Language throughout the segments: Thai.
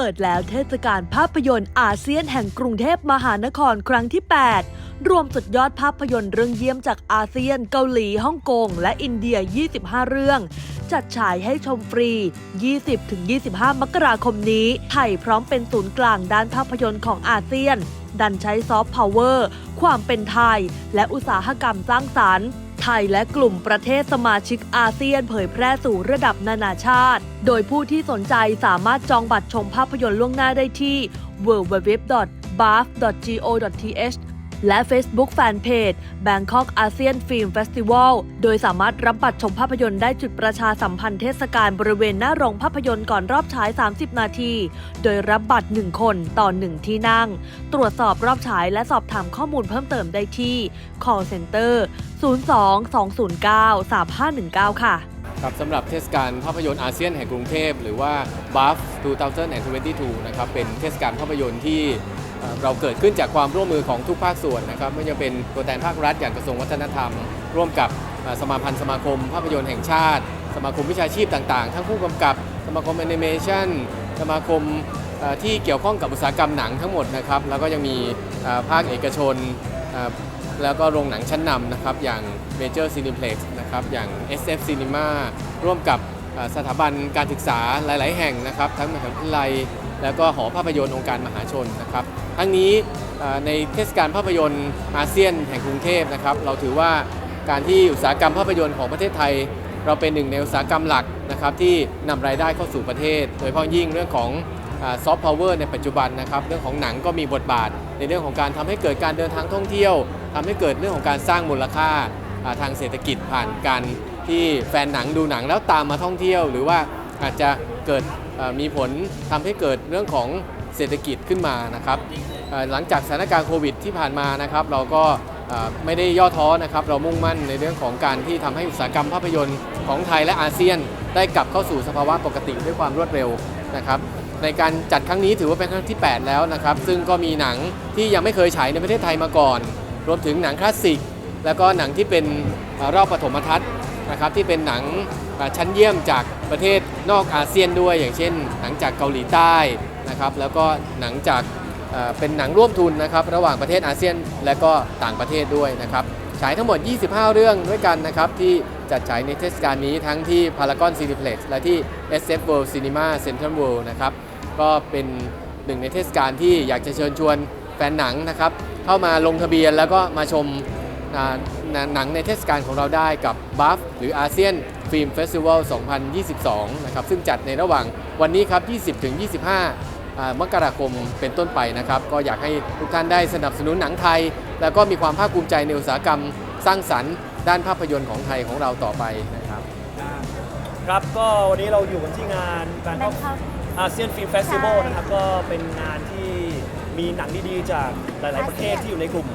เปิดแล้วเทศกาลภาพยนตร์อาเซียนแห่งกรุงเทพมหานครครั้งที่ 8 รวมสุดยอดภาพยนตร์เรื่องเยี่ยมจากอาเซียน เกาหลีฮ่องกง และอินเดีย 25 เรื่อง จัดฉายให้ชมฟรี 20-25 มกราคมนี้ ไทยพร้อมเป็นศูนย์กลางด้านภาพยนตร์ของอาเซียน ดันใช้ซอฟต์พาวเวอร์ ความเป็นไทย และอุตสาหกรรมสร้างสรรค์ ทยและกลุ่มประเทศสมาชิกอาเซียนเผยแพร่สู่ระดับนานาชาติ โดยผู้ที่สนใจสามารถจองบัตรชมภาพยนตร์ล่วงหน้าได้ที่ www.baf.go.th และ Facebook Fanpage Bangkok ASEAN Film Festival โดยสามารถรับบัตรชมภาพยนตร์ได้จุดประชาสัมพันธ์เทศกาลบริเวณหน้าโรงภาพยนตร์ก่อนรอบฉาย 30 นาที โดยรับบัตร 1 คนต่อ 1 ที่นั่ง ตรวจสอบรอบฉายและสอบถามข้อมูลเพิ่มเติมได้ที่ call center 02-209-3519 ค่ะครับสำหรับเทศกาลภาพยนตร์อาเซียนแห่งกรุงเทพ หรือว่า BAF 2022 นะครับเป็นเทศกาลภาพยนตร์ที่ เราเกิดขึ้นจากความร่วมมือของทุกภาคส่วนนะครับไม่ว่าจะเป็นตัวแทนภาครัฐอย่างกระทรวงวัฒนธรรม ร่วมกับสมาพันธ์สมาคม ภาพยนตร์แห่งชาติ สมาคมวิชาชีพต่างๆ ทั้งผู้กำกับสมาคมแอนิเมชันสมาคมที่เกี่ยวข้องกับอุตสาหกรรมหนังทั้งหมดนะครับแล้วก็ยังมีภาคเอกชน แล้วก็โรงหนังชั้นนำนะครับอย่าง Major Cineplex นะครับอย่าง SF Cinema ร่วมกับสถาบันการศึกษาหลาย ๆ แห่งนะครับ ทั้งมหาวิทยาลัย แล้วก็หอภาพยนตร์องค์การมหาชนนะครับ ทั้งนี้ในเทศกาลภาพยนตร์อาเซียนแห่งกรุงเทพนะครับ เราถือว่าการที่อุตสาหกรรมภาพยนตร์ของประเทศไทย เราเป็นหนึ่งในอุตสาหกรรมหลักนะครับที่นำรายได้เข้าสู่ประเทศ โดยเฉพาะยิ่งเรื่องของซอฟต์พาวเวอร์ในปัจจุบันนะครับเรื่องของหนังก็มีบทบาท ในเรื่องของการทำให้เกิดการเดินทางท่องเที่ยวทำให้เกิดเรื่องของการสร้างมูลค่าทางเศรษฐกิจผ่านการที่แฟนหนังดูหนังแล้วตามมาท่องเที่ยว หรือว่าอาจจะเกิดมีผลทำให้เกิดเรื่องของ เศรษฐกิจขึ้นมานะครับหลังจากสถานการณ์โควิดที่ผ่านมานะครับ เราก็ไม่ได้ย่อท้อนะครับ เรามุ่งมั่นในเรื่องของการที่ทำให้อุตสาหกรรมภาพยนตร์ของไทยและอาเซียน ได้กลับเข้าสู่สภาวะปกติด้วยความรวดเร็วนะครับในการจัดครั้งนี้ถือว่าเป็นครั้งที่ 8 แล้วนะครับ ซึ่งก็มีหนังที่ยังไม่เคยฉายในประเทศไทยมาก่อน รวมถึงหนังคลาสสิก แล้วก็หนังที่เป็นรอบปฐมทัศน์นะครับที่เป็นหนังชั้นเยี่ยมจากประเทศนอกอาเซียนด้วย อย่างเช่น หนังจากเกาหลีใต้ นะครับแล้วก็หนังจากเป็นหนังร่วมทุนนะครับระหว่างประเทศอาเซียนและก็ต่างประเทศด้วยนะครับฉายทั้งหมด 25 เรื่องด้วยกันนะครับที่จัดฉายในเทศกาลนี้ทั้งที่ Paragon Cineplex และที่ SF World Cinema Central World นะครับก็เป็นหนึ่งในเทศกาลที่อยากจะเชิญชวนแฟนหนังนะครับเข้ามาลงทะเบียนแล้วก็มาชมหนังในเทศกาลของเราได้กับ BAF หรืออาเซียนฟิล์มเฟสติวัล 2022 นะครับซึ่งจัดในระหว่างวันนี้ครับ 20ถึง25อ่า มกราคมเป็นต้นไปนะครับ ก็อยากให้ทุกท่านได้สนับสนุนหนังไทย แล้วก็มีความภาคภูมิใจในอุตสาหกรรม สร้างสรรค์ ด้านภาพยนตร์ของไทยของเราต่อไปนะครับ ครับก็วันนี้เราอยู่กันที่งานการท่อง Bangkok อาเซียนฟิล์มเฟสติวัลนะครับก็เป็นงานที่มีหนังดีๆ จากหลาย ๆ ประเทศที่อยู่ในกลุ่ม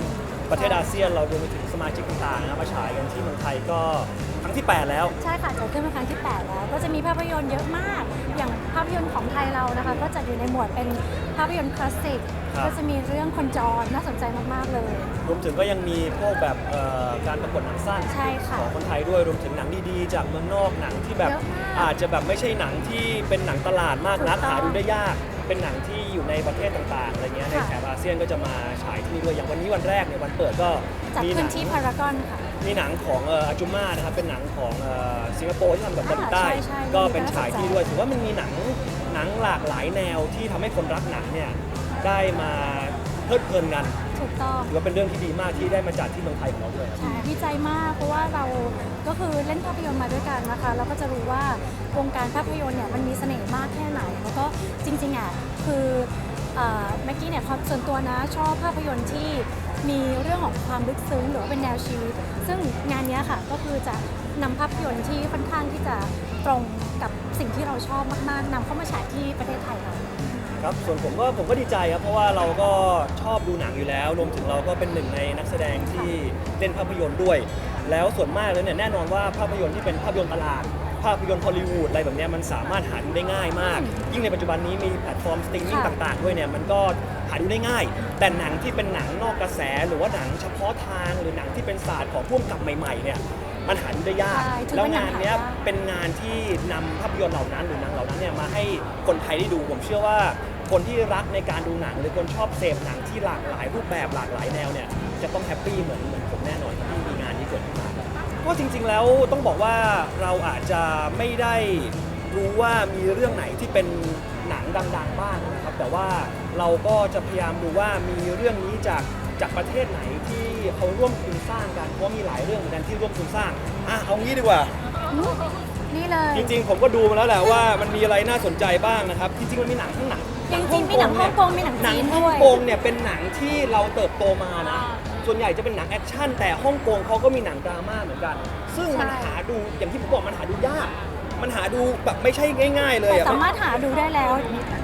ประเทศอาเซียนเรารวมไปถึงสมาชิกต่างๆนะครับมาฉายกันที่เมืองไทยก็ครั้งที่ 8 แล้ว ใช่ค่ะจัดขึ้นเป็นครั้งที่ 8 แล้ว ก็จะมีภาพยนตร์เยอะมาก อย่างภาพยนตร์ของไทยเรานะคะ ก็จัดอยู่ในหมวดเป็นภาพยนตร์คลาสสิก ครับ ก็จะมีเรื่องคนจรน่าสนใจมากๆเลย รวมถึงก็ยังมีพวกแบบเอ่อการประกวดหนังสั้น ใช่ค่ะของคนไทยด้วยรวมถึงหนังดีๆ จากเมืองนอกหนังที่แบบเยอะมากอาจจะแบบไม่ใช่หนังที่เป็นหนังตลาดมากนักถูกต้องหาดูได้ยาก เป็นหนังที่อยู่ในประเทศต่างๆอะไรเงี้ยในค่ะ แถบอาเซียนก็จะมาฉายที่นี่ด้วยอย่างวันนี้วันแรกเนี่ยวันเปิดก็จัดมีหขึ้นันงที่พารากอนค่ะ มีหนังของเอาจูมานะครับเป็นหนังของเอ่อสิงคโปร์ที่ทำกับเกาหลีใต้ อ่าใช่ใช่ก็เป็นฉายที่ด้วยถือว่ามันมีหนังหนังหลากหลายแนวที่ทำให้คนรักหนังเนี่ยได้มาเพลิดเพลินกันถูกต้อง ถือว่าเป็นเรื่องที่ดีมากที่ได้มาจัดที่เมืองไทยของเราด้วยครับ ใช่ดีใจมากเพราะว่าเราก็คือเล่นภาพยนตร์มาด้วยกันนะคะแล้วก็จะรู้ว่าวงการภาพยนตร์เนี่ยมันมีเสน่ห์มากแค่ไหน แล้วก็จริงๆอะคือ เอ่อแม็กกี้เนี่ยความส่วนตัวนะชอบภาพยนตร์ที่มีเรื่องของความลึกซึ้งหรือว่าเป็นแนวชีวิต ซึ่งงานนี้ค่ะก็คือจะนำภาพยนตร์ที่ค่อนข้างที่จะตรงกับสิ่งที่เราชอบมากๆนำเข้ามาฉายที่ประเทศไทยเราครับส่วนผมก็ผมก็ดีใจครับเพราะว่าเราก็ชอบดูหนังอยู่แล้ว รวมถึงเราก็เป็นหนึ่งในนักแสดงที่เล่นภาพยนตร์ด้วย แล้วส่วนมากแล้วเนี่ยแน่นอนว่าภาพยนตร์ที่เป็นภาพยนตร์ตลาด ภาพยนตร์ฮอลลีวูดอะไรแบบเนี้ยมันสามารถหาดูได้ง่ายมาก ยิ่งในปัจจุบันนี้มีแพลตฟอร์มสตรีมมิ่งค่ะ ต่างๆด้วยเนี่ยมันก็หาดูได้ง่าย แต่หนังที่เป็นหนังนอกกระแสหรือว่าหนังเฉพาะทางหรือหนังที่เป็นศาสตร์ของพ่วงกับใหม่ๆเนี่ยมันหาดูได้ยาก ใช่ถือแล้วว่ายังงานเนี้ยหายาก เป็นงานที่นำภาพยนตร์เหล่านั้นหรือหนังเหล่านั้นเนี่ยมาให้คนไทยได้ดูผมเชื่อว่า คนที่รักในการดูหนัง หรือคนชอบเสพหนังที่หลากหลายรูปแบบหลากหลายแนวเนี่ยจะต้องแฮปปี้เหมือนเหมือนผม ก็จริงๆแล้วต้องบอกว่าเราอาจจะไม่ได้รู้ว่ามีเรื่องไหนที่เป็นหนังดังๆบ้างนะครับ แต่ว่าเราก็จะพยายามดูว่ามีเรื่องนี้จากจากประเทศไหนที่เขาร่วมทุนสร้างกันเพราะมีหลายเรื่องเหมือนกันที่ร่วมทุนสร้างอะเอางี้ดีกว่า นี่เลยจริงๆ ผมก็ดูมาแล้วแหละว่ามันมีอะไรน่าสนใจบ้างนะครับจริงๆมันมีหนังทั้งหนังจริงๆมีหนังฮ่องกงมีหนังหนังจีนฮ่องด้วย กงเนี่ยเป็นหนังที่เราเติบโตมานะ ส่วนใหญ่จะเป็นหนังแอคชั่นแต่ฮ่องกงเขาก็มีหนังดราม่าเหมือนกัน ซึ่งมันใช่ หาดูอย่างที่ผมบอกมันหาดูยาก มันหาดูแบบไม่ใช่ง่าย ๆ เลยแต่อะสามารถหาดูได้แล้ว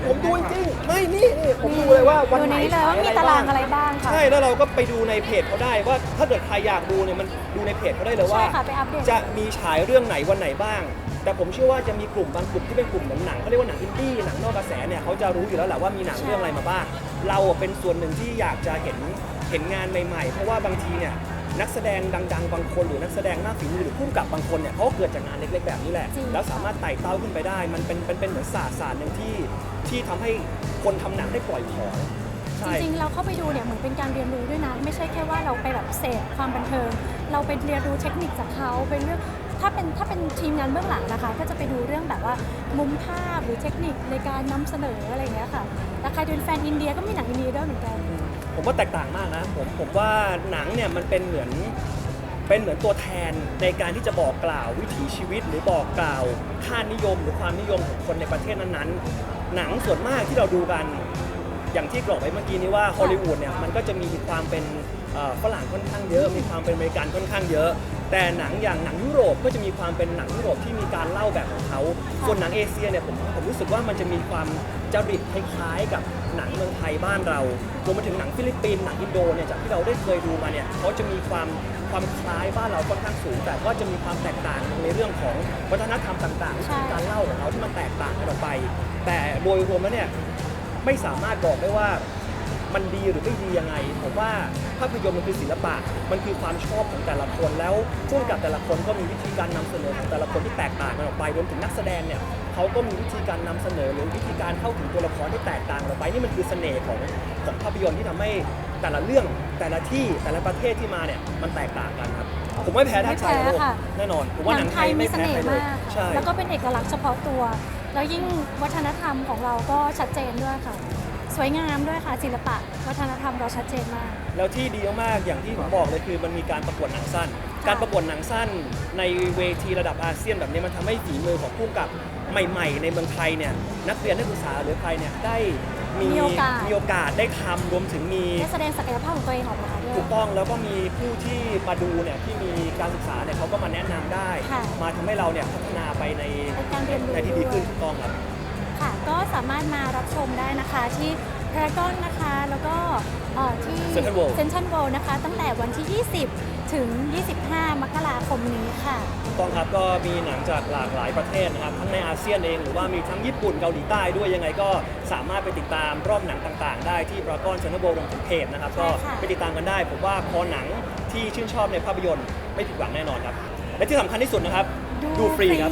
ผมดูจริงๆไม่นี่นี่ผมดูเลยว่าวันดูไหนในนี้เลยฉายว่าอะมีไรตารางบ้างอะไรบ้างค่ะ ใช่แล้วเราก็ไปดูในเพจเขาได้ว่าถ้าเกิดใครอยากดูเนี่ยมันดูในเพจเขาได้เลยว่า ใช่ค่ะไปอัปเดต จะมีฉายเรื่องไหนวันไหนบ้าง แต่ผมเชื่อว่าจะมีกลุ่มบางกลุ่มที่เป็นกลุ่มเหมือนหนังเขาเรียกว่าหนังอินดี้หนังนอกกระแสเนี่ยเขาจะรู้อยู่แล้วแหละว่ามีหนังเรื่องอะไรมาบ้าง เราเป็นส่วนหนึ่งที่อยากจะเห็น เห็นงานใหม่ๆ เพราะว่าบางทีเนี่ยนักแสดงดังๆ บางคนหรือนักแสดงมากฝีมือหรือผู้กำกับบางคนเนี่ยเขาก็เกิดจากงานเล็กๆแบบนี้แหละ จริง แล้วสามารถไต่เต้าขึ้นไปได้ มันเป็นเป็นเป็นเหมือนศาสตร์ศาสตร์หนึ่งที่ที่ทำให้คนทำหนังได้ปล่อยของจใช่ ริงๆ เราเข้าไปดูเนี่ยเหมือนเป็นการเรียนรู้ด้วยนะ ไม่ใช่แค่ว่าเราไปแบบเสพความบันเทิง เราไปเรียนรู้เทคนิคจากเขาเป็นเรื่องถ้าเป็นถ้าเป็นทีมงานเบื้องหลังนะคะ ก็จะไปดูเรื่องแบบว่ามุมภาพหรือเทคนิคในการนำเสนออะไรอย่างเงี้ยค่ะแต่ใครเป็นแฟนอินเดียก็มีหนังอินเดียด้วยเหมือนกัน ผมว่าแตกต่างมากนะ ผมผมว่าหนังเนี่ยมันเป็นเหมือนเป็นเหมือนตัวแทนในการที่จะบอกกล่าววิถีชีวิต หรือบอกกล่าวค่านิยม หรือความนิยมของคนในประเทศนั้นๆ หนังส่วนมากที่เราดูกันอย่างที่กรอกไปเมื่อกี้นี้ว่าฮอลลีวูดเนี่ยมันก็จะมีความเป็นฝรั่งค่อนข้างเยอะ มีความเป็นอเมริกันค่อนข้างเยอะ แต่หนังอย่างหนังยุโรปก็จะมีความเป็นหนังยุโรปที่มีการเล่าแบบของเขาส่วนหนังเอเชียเนี่ยผมผมรู้สึกว่ามันจะมีความจริตคล้ายๆกับหนังเมืองไทยบ้านเรารวมไปถึงหนังฟิลิปปินส์หนังอินโดเนี่ยจากที่เราได้เคยดูมาเนี่ยเขาจะมีความความคล้ายบ้านเราค่อนข้างสูง แต่ก็จะมีความแตกต่างในเรื่องของวัฒนธรรมต่างๆวิธีการเล่าของเขาที่มันแตกต่างกันออกไป แต่โดยรวมแล้วเนี่ยไม่สามารถบอกได้ว่า มันดีหรือไม่ดียังไงผมว่าภาพยนตร์มันคือศิลปะ มันคือความชอบของแต่ละคนแล้วช่วงกับแต่ละคนก็มีวิธีการนำเสนอของแต่ละคนที่แตกต่างกันออกไปรวมถึงนักแสดงเนี่ยเขาก็มีวิธีการนำเสนอหรือวิธีการเข้าถึงตัวละครที่แตกต่างกันออกไปนี่มันคือเสน่ห์ของของภาพยนตร์ที่ทำให้แต่ละเรื่องแต่ละที่แต่ละประเทศที่มาเนี่ยมันแตกต่างกันครับผมไม่แพ้ทักษะไม่แพ้โลกค่ะแน่นอนผมว่าหนังไทยมีไม่เสแพ้น่ใครห์เลยมากใช่แล้วก็เป็นเอกลักษณ์เฉพาะตัว แล้วยิ่งวัฒนธรรมของเราก็ชัดเจนด้วยค่ะ สวยงามด้วยค่ะศิลปะ วัฒนธรรมเราชัดเจนมาก แล้วที่ดีมากๆอย่างที่ผมบอกเลยคือมันมีการประกวดหนังสั้นค่ะการประกวดหนังสั้น ในเวทีระดับอาเซียนแบบนี้มันทำให้ฝีมือของผู้กำกับใหม่ ๆ ในเมืองไทยเนี่ยนักเรียนนักศึกษาหรือใครเนี่ยได้มีมีโอกาสมีโอกาสได้ทำรวมถึงมีได้แสดงศักยภาพของตัวเองออกมาด้วยถูกต้องแล้วก็มีผู้ที่มาดูเนี่ยที่มีการศึกษาเนี่ยเขาก็มาแนะนำได้ค่ะมาทำให้เราเนี่ยพัฒนาไปในเป็นการเรียนรู้ในที่ดีขึ้นด้วยถูกต้องครับค่ะ ก็สามารถมารับชมได้นะคะที่พารากอนนะคะ แล้วก็เอ่อที่ Central World เซนชันโวนะคะ ตั้งแต่วันที่ 20 ถึง 25 มกราคมนี้ค่ะ ถูกต้องครับก็มีหนังจากหลากหลายประเทศนะครับทั้งในอาเซียนเองหรือว่ามีทั้งญี่ปุ่นเกาหลีใต้ด้วยยังไงก็สามารถไปติดตามรอบหนังต่างๆ ได้ที่บรากอนชนโบรวมถึงเพจนะครับใช่ก็ค่ะ ไปติดตามกันได้ ผมว่าพอหนังที่ชื่นชอบในภาพยนตร์ไม่ผิดหวังแน่นอนครับ และที่สำคัญที่สุดนะครับดูฟรีครับ